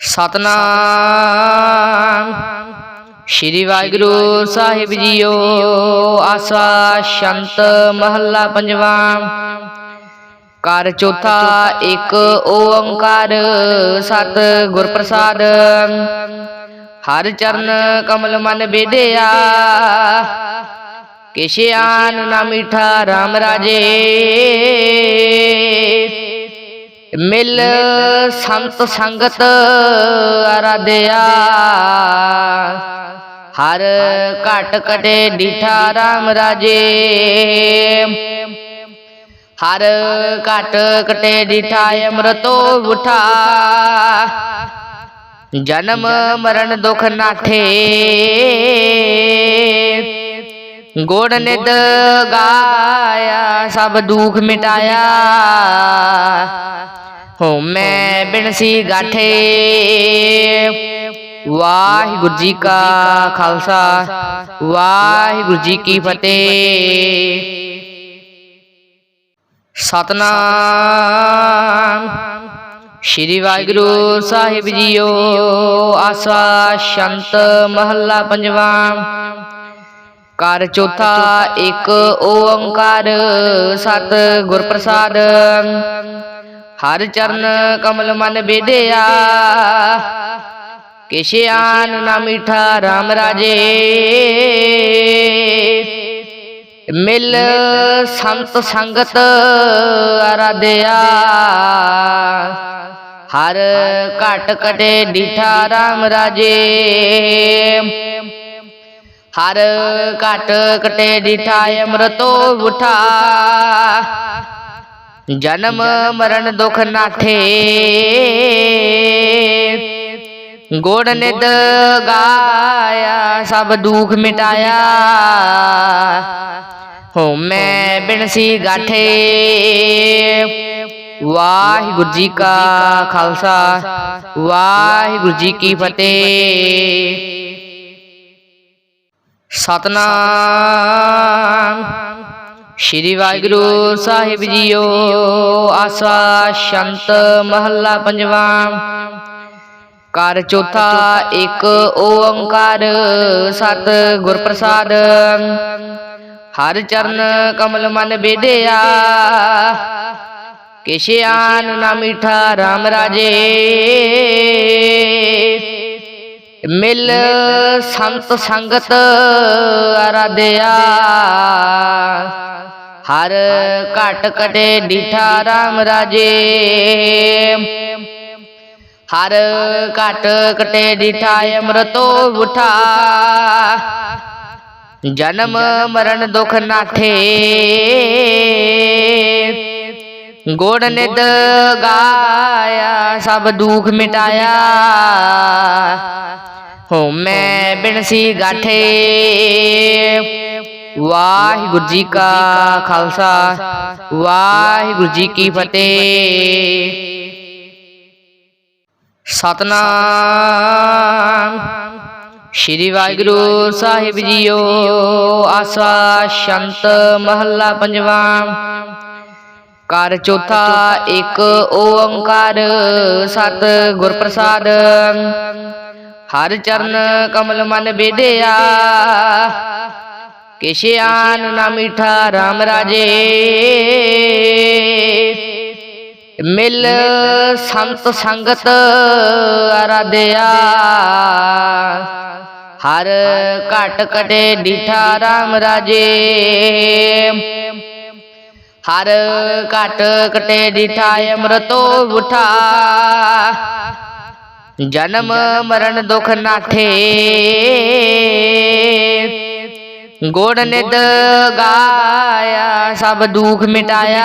ਸਤਨਾਮ। ਸ਼੍ਰੀ ਵਾਹਿਗੁਰੂ ਸਾਹਿਬ ਜੀਓ ਆਸਾ ਸ਼ੰਤ ਮਹੱਲਾ ਪੰਜਵਾ। ਕਰ ਚੌਥਾ ਇੱਕ ਓੰਕਾਰ ਸਤ ਗੁਰ ਪ੍ਰਸਾਦ ਹਰ ਚਰਨ ਕਮਲ ਮਨ ਬੇਦਿਆ ਕਿਛ ਨਾ ਮਿਠਾ RAM ਰਾਜੇ। ਮਿਲ ਸੰਤ ਸੰਗਤ ਅਰਾਧਿਆ। ਹਰ ਘਟ ਕਟੇ ਡੀਠਾ RAM ਰਾਜੇ। ਹਰ ਘਟ ਕਟੇ ਡੀਠਾ ਅੰਮ੍ਰਿਤੋ ਉਠਾ। ਜਨਮ ਮਰਨ ਦੁਖ ਨਾਠੇ। ਗੋੜ ਨਿਦ ਗਾਇਆ, ਸਭ ਦੁਖ ਮਿਟਾਇਆ। ਹੋਮੈ ਬਿਨਸੀ ਗਾਠੇ। ਵਾਹਿਗੁਰੂ ਜੀ ਕਾ ਖਾਲਸਾ, ਵਾਹਿਗੁਰੂ ਜੀ ਕੀ ਫਤਿਹ। ਸਤਨਾਮ। ਸ਼੍ਰੀ ਵਾਹਿਗੁਰੂ ਸਾਹਿਬ ਜੀਓ, ਆਸਾ ਸ਼ੰਤ ਮਹੱਲਾ ਪੰਜਵਾਂ। ਕਰ ਚੌਥਾ ਇੱਕ ਓੰਕਾਰ ਸਤ ਗੁਰ ਪ੍ਰਸਾਦ ਹਰ ਚਰਨ ਕਮਲ ਮਨ ਬੇਦਿਆ ਕਿਸ਼ਿਆਨ ਨਾ ਮਿਠਾ RAM ਰਾਜੇ। ਮਿਲ ਸੰਤ ਸੰਗਤ ਅਰਾਧਿਆ ਹਰ ਘਟ ਕਟੇ ਡੀਠਾ RAM ਰਾਜੇ। ਹਰ ਘਟ ਕਟੇ ਡੀਠਾ ਅੰਮ੍ਰਿਤੋ ਉਠਾ। ਜਨਮ ਮਰਨ ਦੁਖ ਨਾਠੇ ਗੋੜ ਨਿਦ ਗਾਇਆ ਸਭ ਦੁਖ ਮਿਟਾਇਆ। ਹੋਮੈ ਬਿਨਸੀ ਗਾਠੇ। ਵਾਹਿਗੁਰੂ ਜੀ ਕਾ ਖਾਲਸਾ ਵਾਹਿਗੁਰੂ ਜੀ ਕੀ ਫਤਿਹ। ਸਤਨਾਮ। ਸ਼੍ਰੀ ਵਾਹਿਗੁਰੂ ਸਾਹਿਬ ਜੀਓ, ਆਸਾ ਸ਼ੰਤ ਮਹੱਲਾ ਪੰਜਵਾਂ। ਕਰ ਚੌਥਾ ਇੱਕ ਓੰਕਾਰ ਸਤ ਗੁਰ ਪ੍ਰਸਾਦ ਹਰ ਚਰਨ ਕਮਲ ਮਨ ਬੇਦਿਆ ਕਿਸ਼ਿਆਨ ਨਾ ਮਿਠਾ RAM ਰਾਜੇ। ਮਿਲ ਸੰਤ ਸੰਗਤ ਆਰਾਧਿਆ। ਹਰ ਘਟ ਕਟੇ ਡੀਠਾ RAM ਰਾਜੇ। ਹਰ ਘਟ ਕਟੇ ਡੀਠਾ ਅੰਮ੍ਰਿਤੋ ਉਠਾ। ਜਨਮ ਮਰਨ ਦੁਖ ਨਾਠੇ। ਗੋੜ ਨਿਦ ਗਾਇਆ, ਸਭ ਦੁਖ ਮਿਟਾਇਆ। ਹੋਮੈ ਬਿਨਸੀ ਗਾਠੇ। ਵਾਹਿਗੁਰੂ ਜੀ ਕਾ ਖਾਲਸਾ, ਵਾਹਿਗੁਰੂ ਜੀ ਕੀ ਫਤਿਹ। ਸਤਨਾਮ। ਸ਼੍ਰੀ ਵਾਹਿਗੁਰੂ ਸਾਹਿਬ ਜੀਓ, ਆਸਾ ਸ਼ੰਤ ਮਹੱਲਾ ਪੰਜਵਾ। ਕਰ ਚੌਥਾ ਇੱਕ ਓੰਕਾਰ ਸਤ ਗੁਰ ਪ੍ਰਸਾਦ ਹਰ ਚਰਨ ਕਮਲ ਮਨ ਬੇਦਿਆ ਕਿਛ ਆਨ ਨਾ ਮਿਠਾ RAM ਰਾਜੇ। ਮਿਲ ਸੰਤ ਸੰਗਤ ਅਰਾਧਿਆ ਹਰ ਘਟ ਕਟੇ ਡੀਠਾ RAM ਰਾਜੇ। ਹਰ ਘਟ ਕਟੇ ਡੀਠਾ ਅੰਮ੍ਰਿਤੋ ਉਠਾ। ਜਨਮ ਮਰਨ ਦੁਖ ਨਾਠੇ ਗੁੜ ਨਿਦ ਗਾਇਆ, ਸਭ ਦੁਖ ਮਿਟਾਇਆ।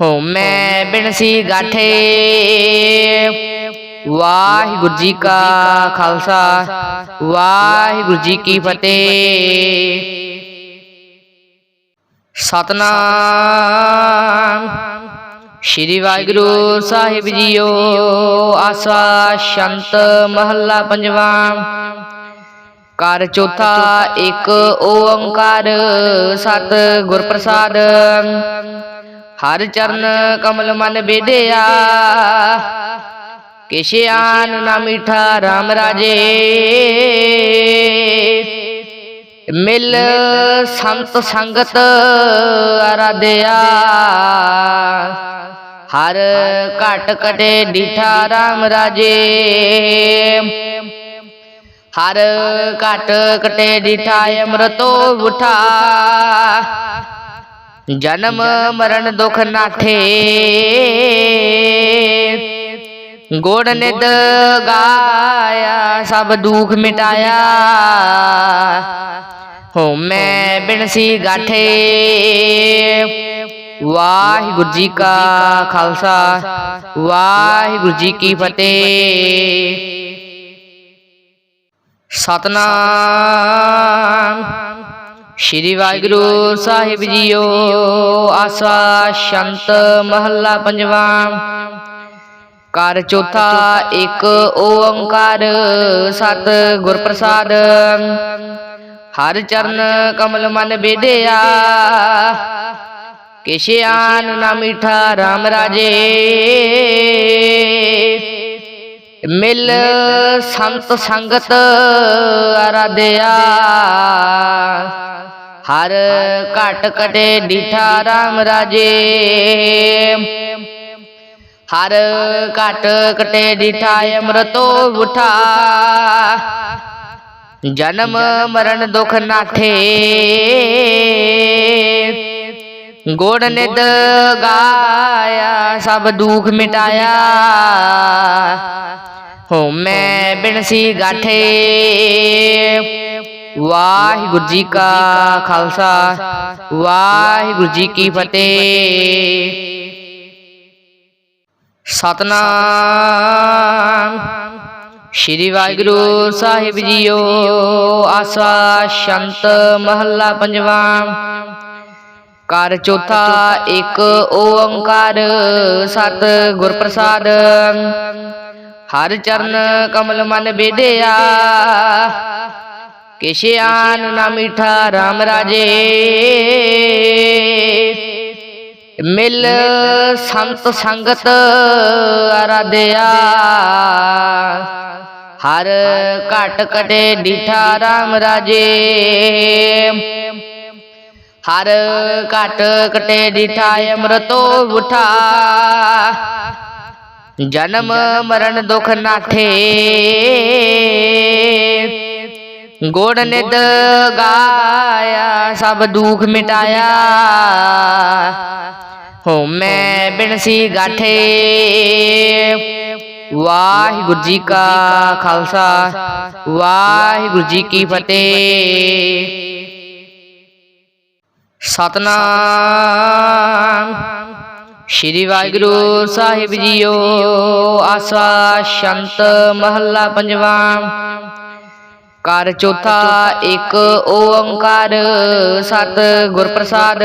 ਹੋਮੈ ਬਿਨਸੀ ਗਾਠੇ। ਵਾਹਿਗੁਰੂ ਜੀ ਕਾ ਖਾਲਸਾ, ਵਾਹਿਗੁਰੂ ਜੀ ਕੀ ਫਤਿਹ। ਸਤਨਾਮ। ਸ਼੍ਰੀ ਵਾਹਿਗੁਰੂ ਸਾਹਿਬ ਜੀਓ, ਆਸਾ ਸ਼ੰਤ ਮਹੱਲਾ ਪੰਜਵਾ। ਕਰ ਚੌਥਾ ਇੱਕ ਓੰਕਾਰ ਸਤ ਗੁਰ ਪ੍ਰਸਾਦ ਹਰ ਚਰਨ ਕਮਲ ਮਨ ਬੇਦਿਆ ਕਿਸ਼ਿਆਨ ਨਾ ਮਿਠਾ RAM ਰਾਜੇ। ਮਿਲ ਸੰਤ ਸੰਗਤ ਅਰਾਧਿਆ ਹਰ ਘਟ ਕਟੇ ਡੀਠਾ RAM ਰਾਜੇ। ਹਰ ਘਟ ਕਟੇ ਡੀਠਾ ਅੰਮ੍ਰਿਤੋ ਉਠਾ ਜਨਮ ਮਰਨ ਦੁਖ ਨਾਠੇ ਗੋੜ ਨਿਦ ਗਾਇਆ ਸਭ ਦੁਖ ਮਿਟਾਇਆ ਹੋਮੈ ਬਿਨਸੀ ਗਾਠੇ ਵਾਹਿਗੁਰੂ ਜੀ ਕਾ ਖਾਲਸਾ ਵਾਹਿਗੁਰੂ ਜੀ ਕੀ ਫਤਿਹ ਸਤਨਾਮ। ਸ਼੍ਰੀ ਵਾਹਿਗੁਰੂ ਸਾਹਿਬ ਜੀਓ ਆਸਾ ਸ਼ੰਤ ਮਹੱਲਾ ਪੰਜਵਾਂ। ਕਰ ਚੌਥਾ ਇੱਕ, ਓੰਕਾਰ ਸਤ ਗੁਰ ਪ੍ਰਸਾਦ ਹਰ ਚਰਨ ਕਮਲ ਮਨ ਬੇਦਿਆ ਕਿਸ਼ਿਆਨ ਨਾ ਮਿਠਾ RAM ਰਾਜੇ। ਮਿਲ ਸੰਤ ਸੰਗਤ ਅਰਾਧਿਆ। ਹਰ ਘਟ ਕਟੇ ਡੀਠਾ RAM ਰਾਜੇ। ਹਰ ਘਟ ਕਟੇ ਡੀਠਾ ਅੰਮ੍ਰਿਤੋ ਉਠਾ। ਜਨਮ ਮਰਨ ਦੁਖ ਨਾਠੇ ਗੁੜ ਨਿਦ ਗਾਇਆ, ਸਭ ਦੁੱਖ ਮਿਟਾਇਆ। ਹੋਮੈ ਬਿਨਸੀ ਗਾਠੇ। ਵਾਹਿਗੁਰੂ ਜੀ ਕਾ ਖਾਲਸਾ, ਵਾਹਿਗੁਰੂ ਜੀ ਕੀ ਫਤਿਹ। ਸਤਨਾਮ। ਸ਼੍ਰੀ ਵਾਹਿਗੁਰੂ ਸਾਹਿਬ ਜੀਓ, ਆਸਾ ਸ਼ੰਤ ਮਹੱਲਾ ਪੰਜਵਾਂ। ਕਰ ਚੌਥਾ ਇੱਕ ਓੰਕਾਰ ਸਤ ਗੁਰ ਪ੍ਰਸਾਦ। ਹਰ ਚਰਨ ਕਮਲ ਮਨ ਬੇਦਿਆ ਕਿਸ਼ਿਆਨ ਨਾ ਮਿਠਾ RAM ਰਾਜੇ। ਮਿਲ ਸੰਤ ਸੰਗਤ ਅਰਾਧਿਆ ਹਰ ਘਟ ਕਟੇ ਡੀਠਾ RAM ਰਾਜੇ। ਹਰ ਘਟ ਕਟੇ ਡੀਠਾ ਅੰਮ੍ਰਿਤੋ ਉਠਾ। ਜਨਮ ਮਰਨ ਦੁਖ ਨਾਠੇ ਗੋੜ ਨਿਦ ਗਾਇਆ ਸਭ ਦੁਖ ਮਿਟਾਇਆ ਹੋਮੈ ਬਿਨਸੀ ਗਾਠੇ ਵਾਹਿਗੁਰੂ ਜੀ ਕਾ ਖਾਲਸਾ ਵਾਹਿਗੁਰੂ ਜੀ ਕੀ ਫਤਿਹ ਸਤਨਾਮ ਸ਼੍ਰੀ ਵਾਹਿਗੁਰੂ ਸਾਹਿਬ ਜੀਓ ਆਸਾ ਸ਼ੰਤ ਮਹੱਲਾ ਪੰਜਵਾਂ। ਕਰ ਚੌਥਾ ਇੱਕ ਓੰਕਾਰ ਸਤ ਗੁਰ ਪ੍ਰਸਾਦ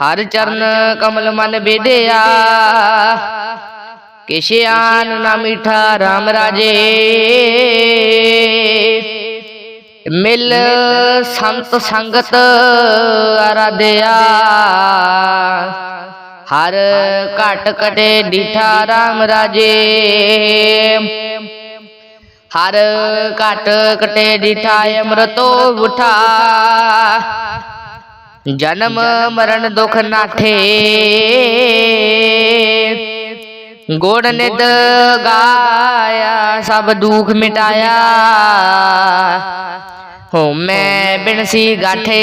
ਹਰ ਚਰਨ ਕਮਲ ਮਨ ਬੇਦਿਆ ਕਿਸ਼ਿਆਨ ਨਾ ਮਿਠਾ RAM ਰਾਜੇ। ਮਿਲ ਸੰਤ ਸੰਗਤ ਅਰਾਧਿਆ ਹਰ ਘਟ ਕਟੇ ਡੀਠਾ RAM ਰਾਜੇ। ਹਰ ਘਟ ਕਟੇ ਡੀਠਾ ਅੰਮ੍ਰਿਤੋ ਉਠਾ। ਜਨਮ ਮਰਨ ਦੁਖ ਨਾਠੇ। ਗੋੜ ਨਿਦ ਗਾਇਆ, ਸਭ ਦੁਖ ਮਿਟਾਇਆ। ਹੋਮੈ ਬਿਨਸੀ ਗਾਠੇ।